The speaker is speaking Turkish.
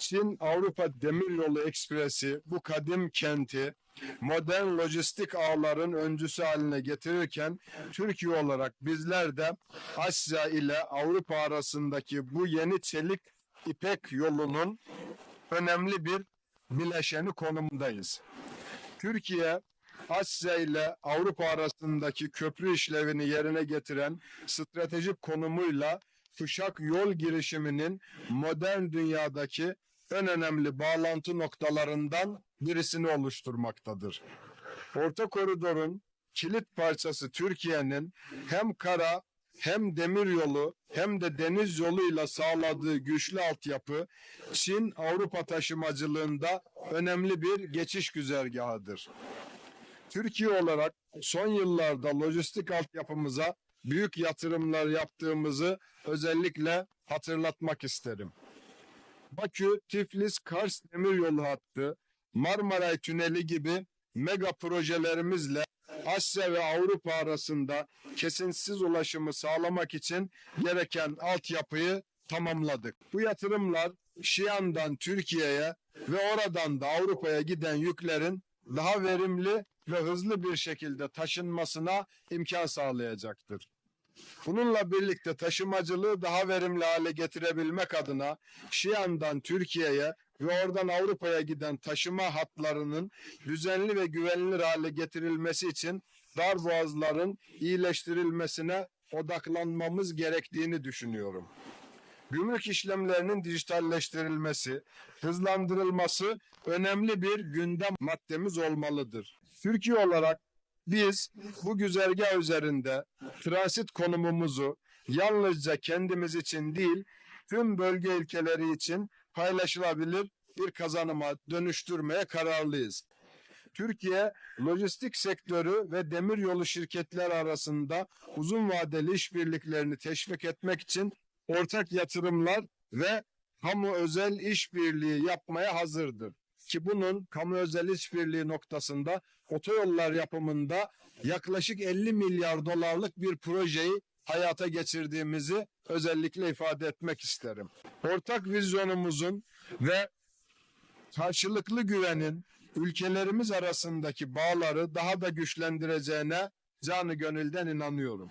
Çin Avrupa Demiryolu Ekspresi bu kadim kenti modern lojistik ağların öncüsü haline getirirken Türkiye olarak bizler de Asya ile Avrupa arasındaki bu yeni çelik İpek yolunun önemli bir bileşeni konumundayız. Türkiye Asya ile Avrupa arasındaki köprü işlevini yerine getiren stratejik konumuyla kuşak yol girişiminin modern dünyadaki en önemli bağlantı noktalarından birisini oluşturmaktadır. Orta koridorun kilit parçası Türkiye'nin hem kara hem demir yolu hem de deniz yoluyla sağladığı güçlü altyapı Çin Avrupa taşımacılığında önemli bir geçiş güzergahıdır. Türkiye olarak son yıllarda lojistik altyapımıza büyük yatırımlar yaptığımızı özellikle hatırlatmak isterim. Bakü, Tiflis, Kars demiryolu hattı, Marmaray Tüneli gibi mega projelerimizle Asya ve Avrupa arasında kesintisiz ulaşımı sağlamak için gereken altyapıyı tamamladık. Bu yatırımlar Şiyan'dan Türkiye'ye ve oradan da Avrupa'ya giden yüklerin daha verimli ve hızlı bir şekilde taşınmasına imkan sağlayacaktır. Bununla birlikte taşımacılığı daha verimli hale getirebilmek adına Şiyan'dan Türkiye'ye ve oradan Avrupa'ya giden taşıma hatlarının düzenli ve güvenilir hale getirilmesi için dar boğazların iyileştirilmesine odaklanmamız gerektiğini düşünüyorum. Gümrük işlemlerinin dijitalleştirilmesi, hızlandırılması önemli bir gündem maddemiz olmalıdır. Türkiye olarak biz bu güzergah üzerinde transit konumumuzu yalnızca kendimiz için değil, tüm bölge ülkeleri için paylaşılabilir bir kazanıma dönüştürmeye kararlıyız. Türkiye lojistik sektörü ve demiryolu şirketler arasında uzun vadeli işbirliklerini teşvik etmek için ortak yatırımlar ve kamu özel işbirliği yapmaya hazırdır. Ki bunun kamu özel işbirliği noktasında otoyollar yapımında yaklaşık 50 milyar dolarlık bir projeyi hayata geçirdiğimizi özellikle ifade etmek isterim. Ortak vizyonumuzun ve karşılıklı güvenin ülkelerimiz arasındaki bağları daha da güçlendireceğine canı gönülden inanıyorum.